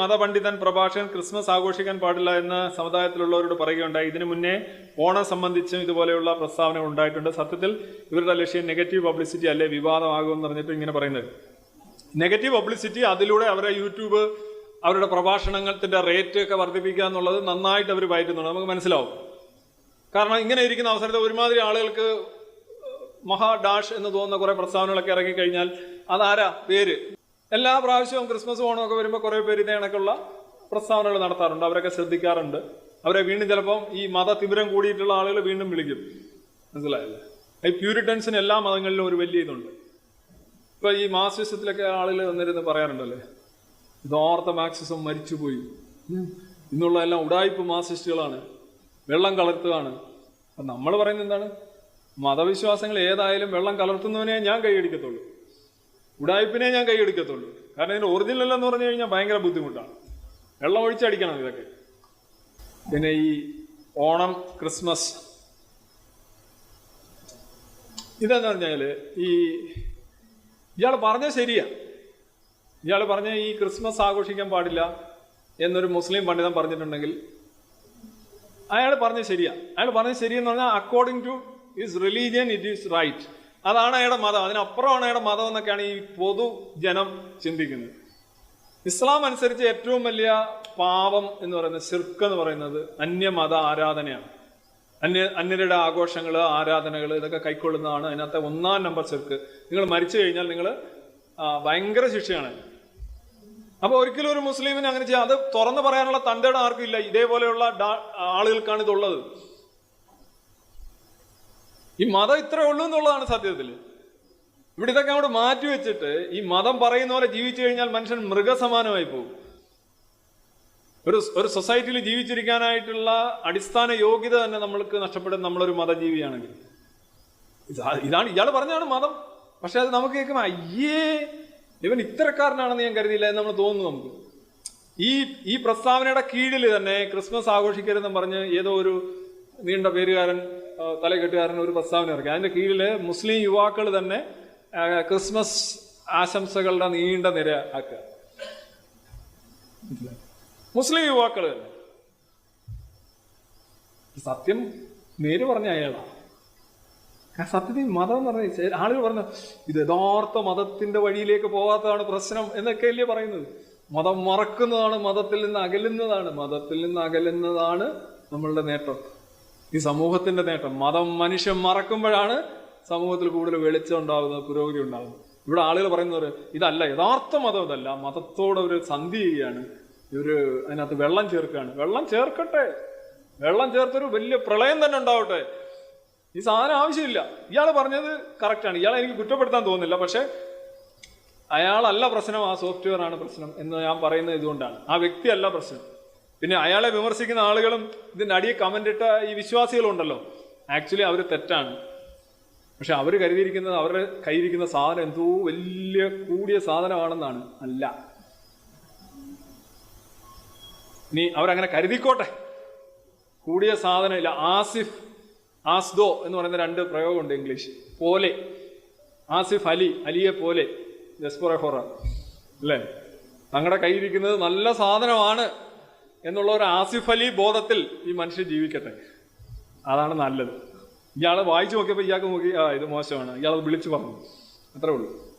മതപണ്ഡിതൻ പ്രഭാഷകൻ ക്രിസ്മസ് ആഘോഷിക്കാൻ പാടില്ല എന്ന് സമുദായത്തിലുള്ളവരോട് പറയുകയുണ്ടായി. ഇതിനു മുന്നേ ഓണം സംബന്ധിച്ചും ഇതുപോലെയുള്ള പ്രസ്താവനകൾ ഉണ്ടായിട്ടുണ്ട്. സത്യത്തിൽ ഇവരുടെ ലക്ഷ്യം നെഗറ്റീവ് പബ്ലിസിറ്റി അല്ലെ വിവാദമാകുമെന്ന് പറഞ്ഞിട്ട് ഇങ്ങനെ പറയുന്നത്. നെഗറ്റീവ് പബ്ലിസിറ്റി അതിലൂടെ അവരെ യൂട്യൂബ് അവരുടെ പ്രഭാഷണങ്ങളുടെ റേറ്റ് ഒക്കെ വർദ്ധിപ്പിക്കുക എന്നുള്ളത് നന്നായിട്ട് അവർ വായിക്കുന്നുണ്ട് നമുക്ക് മനസ്സിലാവും. കാരണം ഇങ്ങനെ ഇരിക്കുന്ന അവസരത്തിൽ ഒരുമാതിരി ആളുകൾക്ക് മഹാ ഡാഷ് എന്ന് തോന്നുന്ന കുറെ പ്രസ്താവനകളൊക്കെ ഇറങ്ങിക്കഴിഞ്ഞാൽ അതാരാ പേര്? എല്ലാ പ്രാവശ്യവും ക്രിസ്മസ് ഓണമൊക്കെ വരുമ്പോൾ കുറേ പേര് ഇതേ കണക്കുള്ള പ്രസ്താവനകൾ നടത്താറുണ്ട്. അവരൊക്കെ ശ്രദ്ധിക്കാറുണ്ട്. അവരെ വീണ്ടും ചിലപ്പം ഈ മത മതതിമിരം കൂടിയിട്ടുള്ള ആളുകൾ വീണ്ടും വിളിക്കും. മനസ്സിലായല്ലേ? ഈ പ്യൂരിറ്റൻസിന് എല്ലാ മതങ്ങളിലും ഒരു വലിയ ഇതുണ്ട്. ഇപ്പൊ ഈ മാർക്സിസത്തിലൊക്കെ ആളുകൾ വന്നിരുന്ന് പറയാറുണ്ടല്ലേ? യഥാർത്ഥ മാർക്സിസം മരിച്ചുപോയി. ഇന്നുള്ള എല്ലാം ഉടായ്പ മാർക്സിസ്റ്റുകളാണ്. വെള്ളം കലർത്തുകയാണ് അപ്പം നമ്മൾ പറയുന്നത് എന്താണ്? മതവിശ്വാസങ്ങൾ ഏതായാലും വെള്ളം കലർത്തുന്നവനെ ഞാൻ കൈയടിക്കത്തുള്ളൂ. ഉടായ്പിനെ ഞാൻ കൈയെടുക്കത്തുള്ളൂ. കാരണം ഇതിന് ഒറിജിനൽ എന്ന് പറഞ്ഞു കഴിഞ്ഞാൽ ഭയങ്കര ബുദ്ധിമുട്ടാണ്. വെള്ളം ഒഴിച്ചടിക്കണം ഇതൊക്കെ. പിന്നെ ഈ ഓണം ക്രിസ്മസ്. ഇതെന്ന് പറഞ്ഞാൽ ഈ ഇയാൾ പറഞ്ഞ ശരിയാ. ഇയാൾ പറഞ്ഞ ഈ ക്രിസ്മസ് ആഘോഷിക്കാൻ പാടില്ല എന്നൊരു മുസ്ലിം പണ്ഡിതൻ പറഞ്ഞിട്ടുണ്ടെങ്കിൽ അയാൾ പറഞ്ഞ ശരിയാ. അയാൾ പറഞ്ഞ ശരിയെന്ന് പറഞ്ഞാൽ according to is religion it is right അതാണ് അയാളുടെ മതം. അതിനപ്പുറമാണ് അയാളുടെ മതം എന്നൊക്കെയാണ് ഈ പൊതുജനം ചിന്തിക്കുന്നത്. ഇസ്ലാം അനുസരിച്ച് ഏറ്റവും വലിയ പാപം എന്ന് പറയുന്നത് ശിർക്ക് എന്ന് പറയുന്നത് അന്യമത ആരാധനയാണ്. അന്യ അന്യരുടെ ആഘോഷങ്ങൾ ആരാധനകൾ ഇതൊക്കെ കൈക്കൊള്ളുന്നതാണ്. അതിനകത്തെ ഒന്നാം നമ്പർ ശിർക്ക്. നിങ്ങൾ മരിച്ചു കഴിഞ്ഞാൽ നിങ്ങൾ ഭയങ്കര ശിക്ഷയാണ്. അപ്പോൾ ഒരിക്കലും ഒരു മുസ്ലിമിന് അങ്ങനെ ചെയ്യാം. അത് തുറന്നു പറയാനുള്ള തന്റെ ആർക്കും ഇല്ല. ഇതേപോലെയുള്ള ആളുകൾക്കാണ് ഇതുള്ളത് ഈ മതം ഇത്രേ ഉള്ളൂ എന്നുള്ളതാണ് സത്യത്തിൽ. ഇവിടെ ഇതൊക്കെ അങ്ങോട്ട് മാറ്റി വെച്ചിട്ട് ഈ മതം പറയുന്ന പോലെ ജീവിച്ചു കഴിഞ്ഞാൽ മനുഷ്യൻ മൃഗസമാനമായി പോകും. ഒരു ഒരു സൊസൈറ്റിയിൽ ജീവിച്ചിരിക്കാനായിട്ടുള്ള അടിസ്ഥാന യോഗ്യത തന്നെ നമ്മൾക്ക് നഷ്ടപ്പെടും നമ്മളൊരു മതജീവിയാണെങ്കിൽ. ഇതാ- ഇതാണ് ഇയാൾ പറഞ്ഞാണ് മതം. പക്ഷെ അത് നമുക്ക് കേൾക്കുമ്പോൾ അയ്യേ ഇവൻ ഇത്തരക്കാരനാണെന്ന് ഞാൻ കരുതിയില്ല എന്ന് നമ്മൾ തോന്നുന്നു നമുക്ക്. ഈ ഈ പ്രസ്താവനയുടെ കീഴിൽ തന്നെ ക്രിസ്മസ് ആഘോഷിക്കരുതെന്ന് പറഞ്ഞ് ഏതോ ഒരു നീണ്ട പേരുകാരൻ തലകെട്ടുകാരൻ ഒരു പ്രസ്താവന ഇറക്കി. അതിന്റെ കീഴിൽ മുസ്ലിം യുവാക്കൾ തന്നെ ക്രിസ്മസ് ആശംസകളുടെ നീണ്ട നിര ആക്കുക. മുസ്ലിം യുവാക്കൾ തന്നെ. സത്യം നേര് പറഞ്ഞ അയാളാണ് സത്യത്തിൽ മതം എന്ന് പറഞ്ഞ ആളുകൾ പറഞ്ഞു ഇത് യഥാർത്ഥ മതത്തിന്റെ വഴിയിലേക്ക് പോകാത്തതാണ് പ്രശ്നം എന്നൊക്കെ അല്ലേ പറയുന്നത്? മതം മറക്കുന്നതാണ് മതത്തിൽ നിന്ന് അകലുന്നതാണ് മതത്തിൽ നിന്ന് അകലുന്നതാണ് നമ്മളുടെ നേട്ടം. ഈ സമൂഹത്തിന്റെ നേട്ടം. മതം മനുഷ്യൻ മറക്കുമ്പോഴാണ് സമൂഹത്തിൽ കൂടുതൽ വെളിച്ചം ഉണ്ടാകുന്നത് പുരോഗതി ഉണ്ടാകുന്നത്. ഇവിടെ ആളുകൾ പറയുന്നവർ ഇതല്ല യഥാർത്ഥ മതം ഇതല്ല. മതത്തോട് അവർ സന്ധി ചെയ്യുകയാണ്. ഇവർ അതിനകത്ത് വെള്ളം ചേർക്കുകയാണ്. വെള്ളം ചേർക്കട്ടെ. വെള്ളം ചേർത്തൊരു വലിയ പ്രളയം തന്നെ ഉണ്ടാവട്ടെ. ഈ സാധനം ആവശ്യമില്ല. ഇയാൾ പറഞ്ഞത് കറക്റ്റാണ് ഇയാളെ എനിക്ക് കുറ്റപ്പെടുത്താൻ തോന്നുന്നില്ല. പക്ഷേ അയാളല്ല പ്രശ്നം ആ സോഫ്റ്റ്വെയർ ആണ് പ്രശ്നം എന്ന് ഞാൻ പറയുന്നത് ഇതുകൊണ്ടാണ്. ആ വ്യക്തിയല്ല പ്രശ്നം. പിന്നെ അയാളെ വിമർശിക്കുന്ന ആളുകളും ഇതിന്റെ അടിയെ കമന്റ് ഇട്ട ഈ വിശ്വാസികളുണ്ടല്ലോ. ആക്ച്വലി അവർ തെറ്റാണ്. പക്ഷെ അവർ കരുതിയിരിക്കുന്നത് അവരുടെ കയ്യിരിക്കുന്ന സാധനം എന്തോ വലിയ കൂടിയ സാധനമാണെന്നാണ്. അല്ല. ഇനി അവരങ്ങനെ കരുതിക്കോട്ടെ. കൂടിയ സാധനമില്ല. ആസിഫ് ആസ്ദോ എന്ന് പറയുന്ന രണ്ട് പ്രയോഗമുണ്ട് ഇംഗ്ലീഷ്. പോലെ. ആസിഫ് അലി അലിയെ പോലെ. ജസ്പൊറഹൊറ അല്ലേ? തങ്ങളുടെ കയ്യിരിക്കുന്നത് നല്ല സാധനമാണ്. എന്നുള്ള ഒരു ആസിഫ് അലി ബോധത്തിൽ ഈ മനുഷ്യൻ ജീവിക്കട്ടെ. അതാണ് നല്ലത്. ഇയാളെ വായിച്ചു നോക്കിയപ്പോൾ ഇയാൾക്ക് നോക്കി ആ ഇത് മോശമാണ്. ഇയാളത് വിളിച്ചു പറഞ്ഞു. അത്രേ ഉള്ളൂ.